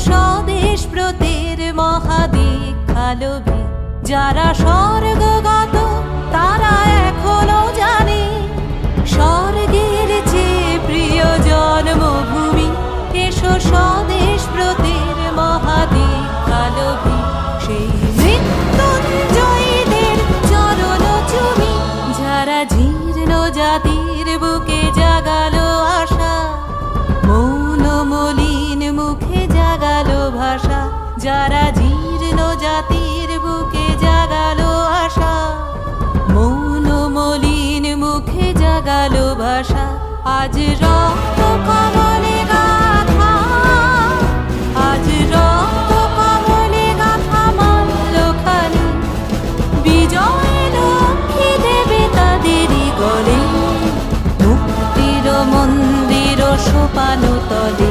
স্বদেশ ব্রতের মহাদীক্ষালভী যারা স্বর্গগত যারা জীর্ণ জাতির বুকে জাগালো আশা, মৌন মলিন মুখে জাগালো ভাষা। আজ রক্ত কমলে গাথা, আজ রক্ত কমলে মুক্তির মন্দির সোপান তলে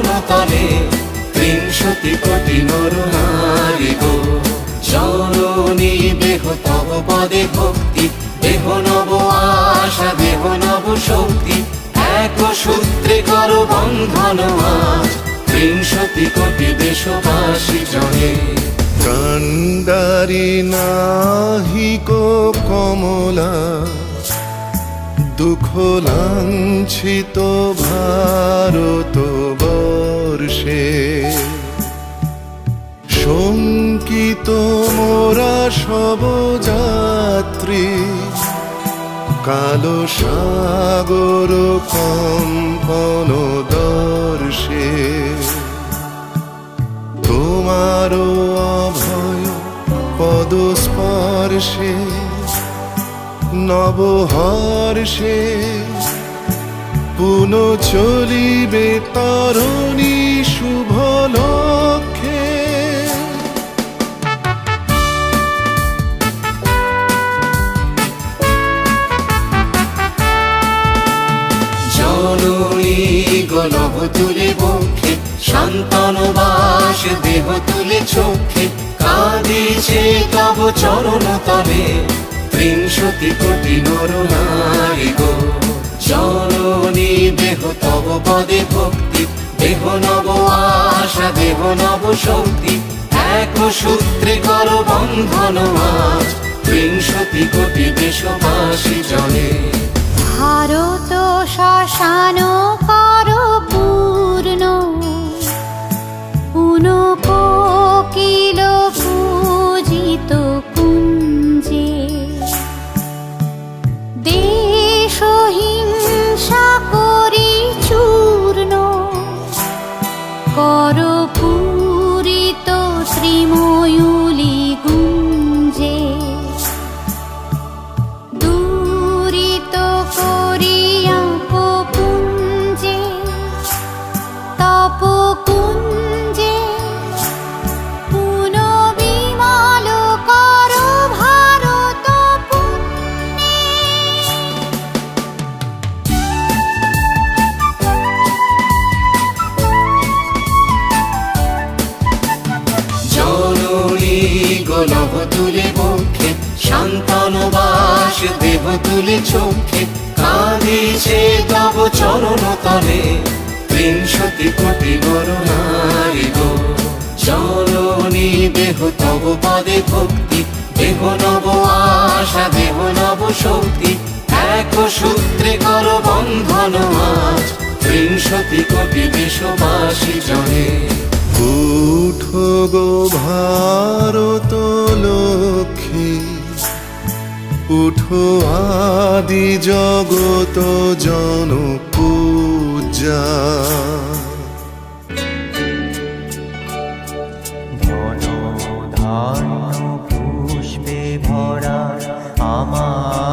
চরণ তলে। ত্রিংশতি কোটি নর নারী গো। জননী দেহ, তব পদে ভক্তি। দেহ নব আশা, দেহ নব শক্তি। এক সূত্রে কর বন্ধন আজ ত্রিংশতি কোটি দেশবাসী জনে। কান্ডারি নাহিক কমলা। দুঃখ লাঞ্ছিত ভারত বর্ষে। শঙ্কিত মোরা সব যাত্রী। কালো সাগর কম্পন দর্শে। তোমারও অভয় পদস্পর্শে। নবহর্ষে পুন চলিবে তরণী শুভ লক্ষ্যে। জননী গলভ তুলে বক্ষে, শান্তন বাস দেহ তুলে চোখে কাঁদিছে তব চরণ তলে। ত্রিংশতি কোটি নর নারী গো। জননী দেহ, তব পদে ভক্তি। দেহ নব আশা, দেহ নব শক্তি। এক সূত্রে কর বন্ধন আজ ত্রিংশতি কোটি দেশবাসী জনে। ভারত শ্মশান কর তুলে চোখে কাঁদিছে তব চরণ তলে ত্রিংশতি কোটি নারী গো। জননী দেহ তব পদে ভক্তি, দেহ নব আশা, দেহ নব শক্তি, এক সূত্রে কর বন্ধন আজ। ত্রিংশতি কোটি দেশবাসী জনে। উঠো গো ভারত লক্ষ্মী। উঠো আদি জগত জন পূজা ধান্য পুষ্পে ভরা আমাদের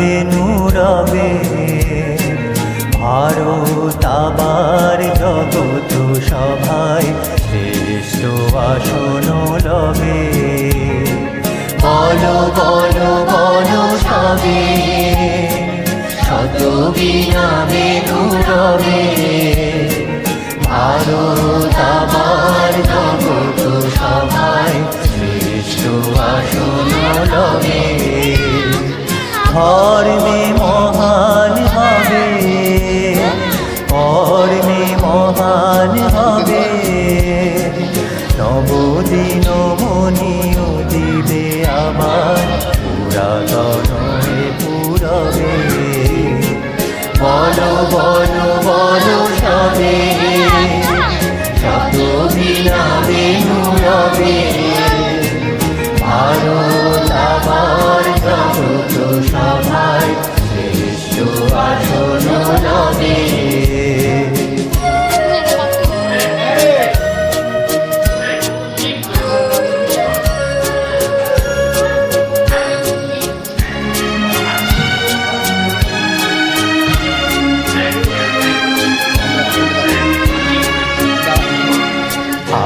বিনা বেনু রবে ভারত আবার জগত সভায় শ্রেষ্ঠ আসন লবে। বলো বলো বলো সবে, শত বিনা বেনু রবে ভারত আমার জগত সভায় শ্রেষ্ঠ আসন লবে। ধর্মে মহান হবে কর্মে মহান হবে। নবদিন মনিও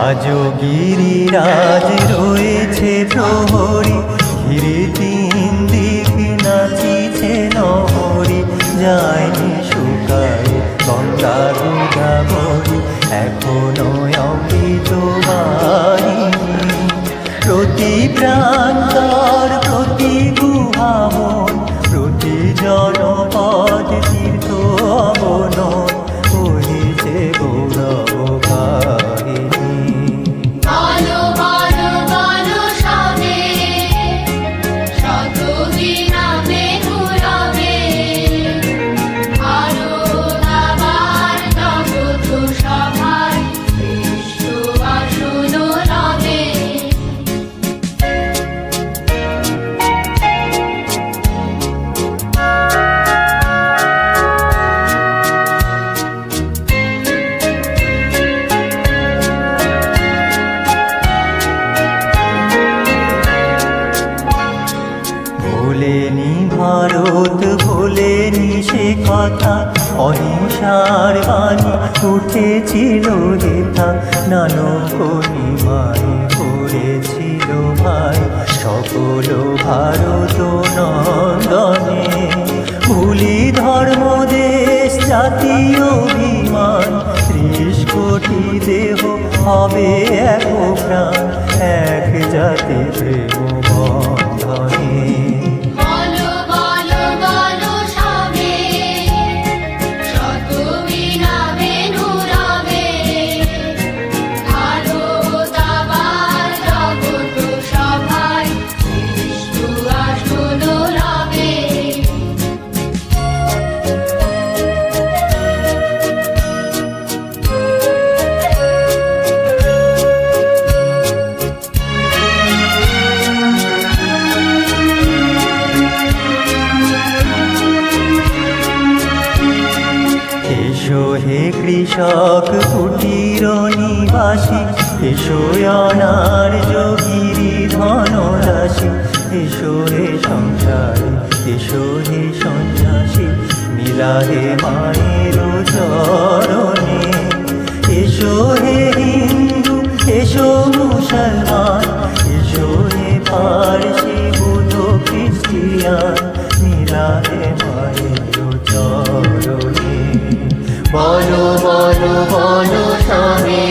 আজও গিরিরাজ রয়েছে প্রহরী। ঘিরে তিন দিক নাচিছে নহরি যায়নি শুকায় গঙ্গা গোদাবরী এখনও অমৃত বাহিনী প্রতি প্রান্তর ভারত ভোলেনি সে কথা, অহিংসার বাণী উঠেছিল হেথা নানক মায় করেছিল ভাই। সকল ভারত নন্দনে ভুলি ধর্ম, দেশ জাতীয় অভিমান শ্রী হবে এক প্রাণ, এক জাতি প্রেম বন্ধনে। এসো হে সন্ন্যাসী মিলা হে মায়ের চরণে। এসো হে হিন্দু, এসো মুসলমান, এসো হে পারসি বুধ খ্রিস্টিয়ান মিলা হে মায়ের চরণে। বলো বলো বলো স্বামী,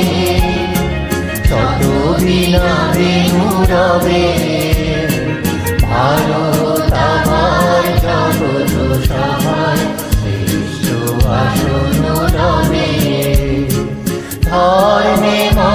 শত বিনা বিনুরাবে morning, morning.